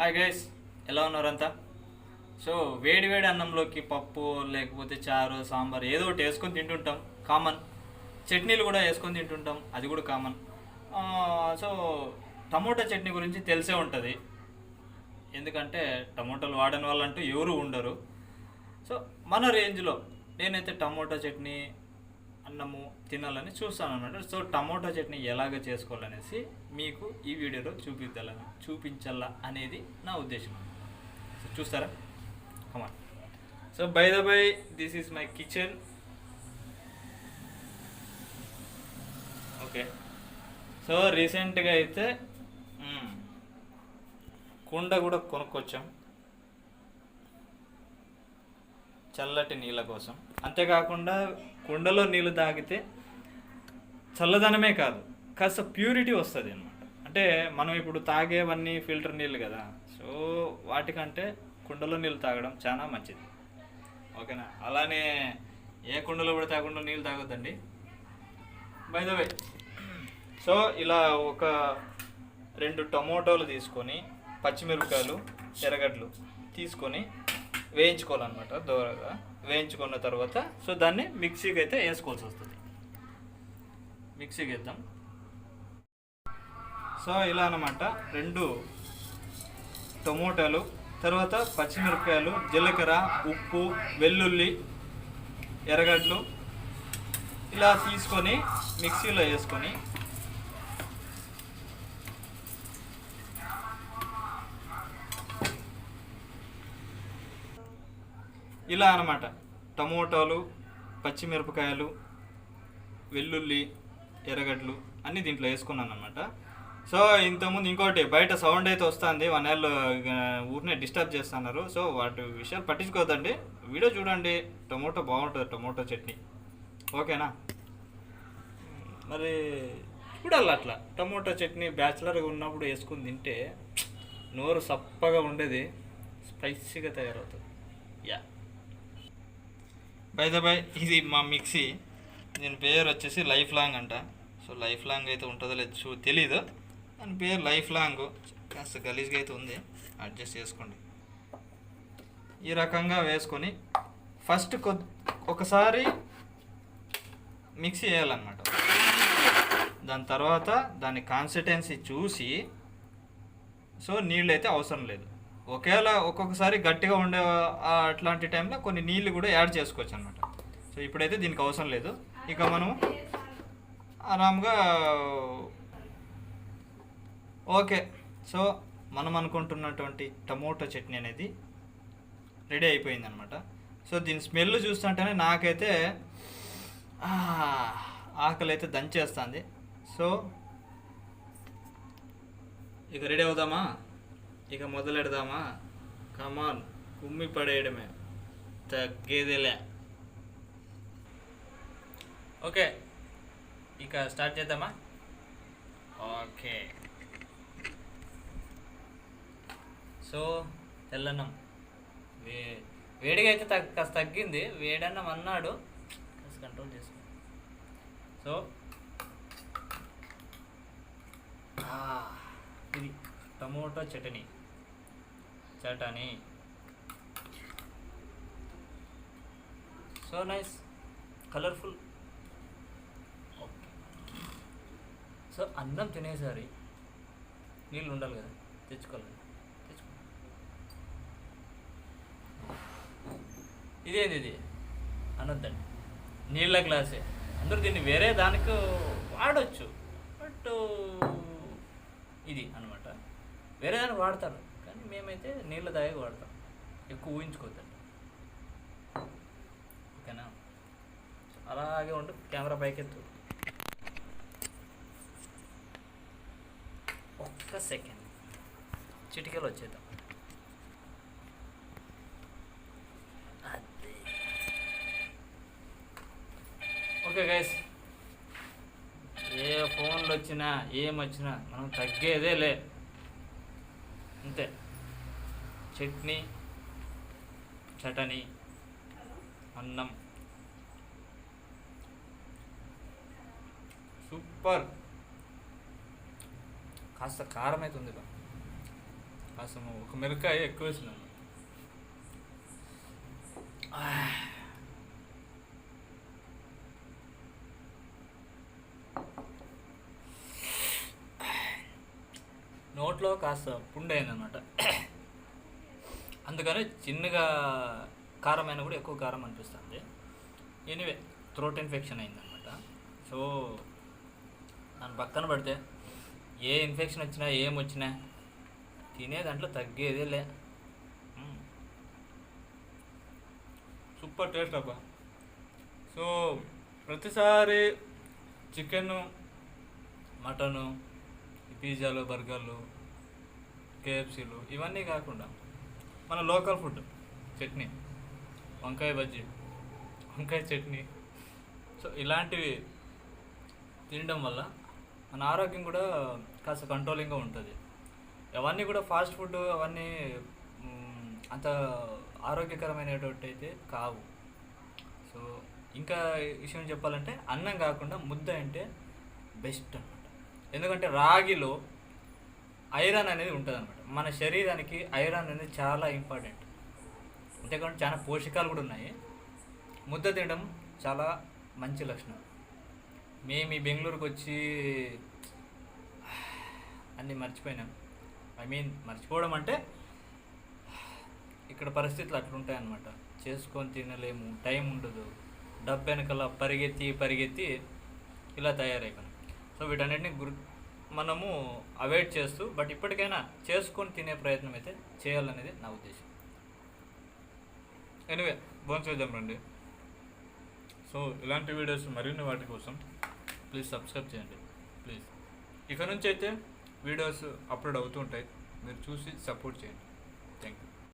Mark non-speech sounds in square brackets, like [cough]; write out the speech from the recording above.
Hi guys ఎలా ఉన్నారంతా? So వేడి వేడి అన్నంలోకి పప్పు లేకపోతే చారు సాంబార్ ఏదో ఒకటి వేసుకొని తింటుంటాం. కామన్ చట్నీలు కూడా వేసుకొని తింటుంటాం. అది కూడా కామన్ సో టమోటా చట్నీ గురించి తెలిసే ఉంటుంది. ఎందుకంటే టమోటాలు వాడని వాళ్ళంటూ ఎవరు ఉండరు. సో మన రేంజ్లో నేనైతే టమోటా చట్నీ అన్నము తినాలని చూస్తాను అనమాట సో టమోటా చట్నీ ఎలాగ చేసుకోవాలనేసి మీకు ఈ వీడియోలో చూపించాలని చూపించాలా అనేది నా ఉద్దేశం సో చూస్తారా? Come on so by the by this is my kitchen okay so రీసెంట్గా అయితే hmm, కుండ కూడా కొనుక్కొచ్చాం. చల్లటి నీళ్ళ కోసం. అంతేకాకుండా కుండలో నీళ్ళు తాగితే చల్లదనమే కాదు కాస్త ప్యూరిటీ వస్తుంది అనమాట అంటే మనం ఇప్పుడు తాగేవన్నీ ఫిల్టర్ నీళ్ళు కదా సో వాటికంటే కుండలో నీళ్ళు తాగడం చాలా మంచిది. ఓకేనా? అలానే ఏ కుండలో కూడా తాగకుండా నీళ్ళు తాగొద్దండి. బై ద వే సో ఇలా ఒక రెండు టమోటోలు తీసుకొని పచ్చిమిరపకాయలు ఎర్రగడ్డలు తీసుకొని వేయించుకోవాలన్నమాట దూరగా. వేయించుకున్న తర్వాత సో దాన్ని మిక్సీకి అయితే వేసుకోవాల్సి వస్తుంది. మిక్సీకి వేద్దాం సో ఇలా అనమాట రెండు టమోటాలు తర్వాత పచ్చిమిరపకాయలు జీలకర్ర ఉప్పు వెల్లుల్లి ఎర్రగడ్డలు ఇలా తీసుకొని మిక్సీలో వేసుకొని ఇలా అన్నమాట. టమోటాలు పచ్చిమిరపకాయలు వెల్లుల్లి ఎర్రగడ్డలు అన్నీ దీంట్లో వేసుకున్నాను అనమాట సో ఇంతకుముందు ఇంకోటి బయట సౌండ్ అయితే వస్తుంది. వన్ ఇయర్లో ఊరినే డిస్టర్బ్ చేస్తున్నారు. సో వాటి విషయాలు పట్టించుకోవద్దండి. వీడియో చూడండి. టమోటో బాగుంటుంది. టమోటో చట్నీ. ఓకేనా? మరి చూడాలి అట్లా. టమోటో చట్నీ బ్యాచిలర్గా ఉన్నప్పుడు వేసుకుని తింటే నోరు సప్పగా ఉండేది. స్పైసీగా తయారవుతుంది. యా. బై ద బై ఇది మా మిక్సీ. దీని పేరు వచ్చేసి లైఫ్ లాంగ్ అంట. సో లైఫ్ లాంగ్ అయితే ఉంటుందో లేదు చూ తెలీదు. దాని పేరు లైఫ్ లాంగ్ కాస్త గలీజ్గా అయితే ఉంది. అడ్జస్ట్ చేసుకోండి. ఈ రకంగా వేసుకొని ఫస్ట్ కొ ఒకసారి మిక్సీ వేయాలన్నమాట. దాని తర్వాత దాని కాన్సిస్టెన్సీ చూసి సో నీళ్ళు అయితే అవసరం లేదు. ఒకవేళ ఒక్కొక్కసారి గట్టిగా ఉండే అట్లాంటి టైంలో కొన్ని నీళ్ళు కూడా యాడ్ చేసుకోవచ్చు అనమాట సో ఇప్పుడైతే దీనికి అవసరం లేదు. ఇక మనం ఆరామ్గా ఓకే. సో మనం అనుకుంటున్నటువంటి టమోటో చట్నీ అనేది రెడీ అయిపోయింది అనమాట సో దీని స్మెల్ చూస్తుంటేనే నాకైతే ఆకలి అయితే దంచేస్తుంది. సో ఇక రెడీ అవుదామా? ఇక మొదలెడదామా? కమాన్ కుమ్మి పడేయడమే. తగ్గేదేలే. ఓకే ఇక స్టార్ట్ చేద్దామా? ఓకే. సో తెల్లన్నం. వే వేడిగా అయితే తగ్గ కాస్త తగ్గింది. వేడన్నం అన్నాడు. కాస్త కంట్రోల్ చేసుకో. సో ఇది tomato chutney. Chutney. So nice colourful okay so అన్నం తినేసరి నీళ్ళు ఉండాలి కదా తెచ్చుకోవాలి. తెచ్చుకో. ఇదేంది ఇది? అనొద్దండి. నీళ్ళ గ్లాసే. అందరూ దీన్ని వేరే దానికి వాడొచ్చు. బట్ ఇది అనమాట వేరే దానికి వాడతారు. కానీ మేమైతే నీళ్ళ దాగి వాడతాం. ఎక్కువ ఊహించుకోవద్దండి. ఓకేనా? అలాగే ఉండు కెమెరా పైకెత్తు. ఒక్క సెకండ్. చిటికలు వచ్చేద్దాం. అదే. Okay guys. ఏ ఫోన్లు వచ్చినా ఏం వచ్చినా మనం తగ్గేదే లే. అంతే. చట్నీ చటనీ అన్నం. సూపర్. కాస్త కారం అయితే ఉంది కాస్త ఒక మిరకాయ ఎక్కువ వేసినాను. [sighs] నోట్లో కాస్త పుండైందనమాట. అనమాట అందుకని చిన్నగా కారమైన కూడా ఎక్కువ కారం అనిపిస్తుంది. ఎనీవే థ్రోట్ ఇన్ఫెక్షన్ అయిందనమాట. సో దాని పక్కన పడితే ఏ ఇన్ఫెక్షన్ వచ్చినా ఏం వచ్చినా తినే దాంట్లో తగ్గేదే లే. సూపర్ టేస్ట్ అబ్బా. సో ప్రతిసారి చికెను మటను పిజ్జాలు బర్గర్లు కేఎఫ్సీలు ఇవన్నీ కాకుండా మన లోకల్ ఫుడ్. చట్నీ. వంకాయ బజ్జీ. వంకాయ చట్నీ. సో ఇలాంటివి తినడం వల్ల మన ఆరోగ్యం కూడా కాస్త కంట్రోలింగ్గా ఉంటుంది. అవన్నీ కూడా ఫాస్ట్ ఫుడ్ అవన్నీ అంత ఆరోగ్యకరమైనటువంటి అయితే కావు. సో ఇంకా విషయం చెప్పాలంటే అన్నం కాకుండా ముద్ద అంటే బెస్ట్ అనమాట ఎందుకంటే రాగిలో ఐరన్ అనేది ఉంటుంది అనమాట మన శరీరానికి ఐరన్ అనేది చాలా ఇంపార్టెంట్. అంతేకాకుండా చాలా పోషకాలు కూడా ఉన్నాయి. ముద్ద తినడం చాలా మంచి లక్షణం. మేము ఈ బెంగళూరుకి వచ్చి అన్నీ మర్చిపోయినాం. ఐ మీన్ మర్చిపోవడం అంటే ఇక్కడ పరిస్థితులు అట్లుంటాయన్నమాట చేసుకొని తినలేము టైం ఉండదు. డబ్బు వెనకాల పరిగెత్తి పరిగెత్తి ఇలా తయారైపోయినాం. సో వీటన్నిటిని గుర్తు మనము అవాయిడ్ చేస్తూ బట్ ఇప్పటికైనా చేసుకొని తినే ప్రయత్నం అయితే చేయాలనేది నా ఉద్దేశం. ఎనివే భోజనం చేద్దాం రండి. సో ఇలాంటి వీడియోస్ మరిన్ని వాటి కోసం ప్లీజ్ సబ్స్క్రైబ్ చేయండి. ప్లీజ్ ఇక నుంచి అయితే వీడియోస్ అప్లోడ్ అవుతూ ఉంటాయి. మీరు చూసి సపోర్ట్ చేయండి. Thank you